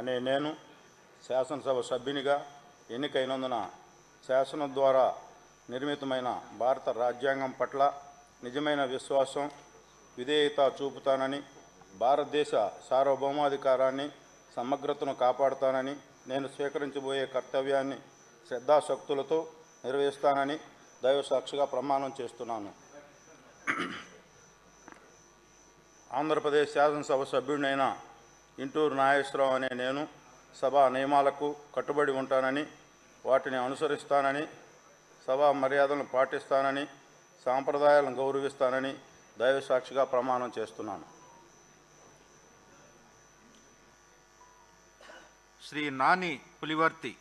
అనే నేను శాసనసభ సభ్యునిగా ఎన్నికైనందున శాసనం ద్వారా నిర్మితమైన భారత రాజ్యాంగం పట్ల నిజమైన విశ్వాసం విధేయత చూపుతానని భారతదేశ సార్వభౌమాధికారాన్ని సమగ్రతను కాపాడుతానని నేను స్వీకరించబోయే కర్తవ్యాన్ని శ్రద్ధాశక్తులతో నిర్వహిస్తానని దైవసాక్షిగా ప్రమాణం చేస్తున్నాను. ఆంధ్రప్రదేశ్ శాసనసభ సభ్యుడినైన ఇంటూరు నాగేశ్వరరావు అనే నేను సభా నియమాలకు కట్టుబడి ఉంటానని వాటిని అనుసరిస్తానని సభా మర్యాదలను పాటిస్తానని సాంప్రదాయాలను గౌరవిస్తానని దైవసాక్షిగా ప్రమాణం చేస్తున్నాను. శ్రీ నాని పులివర్తి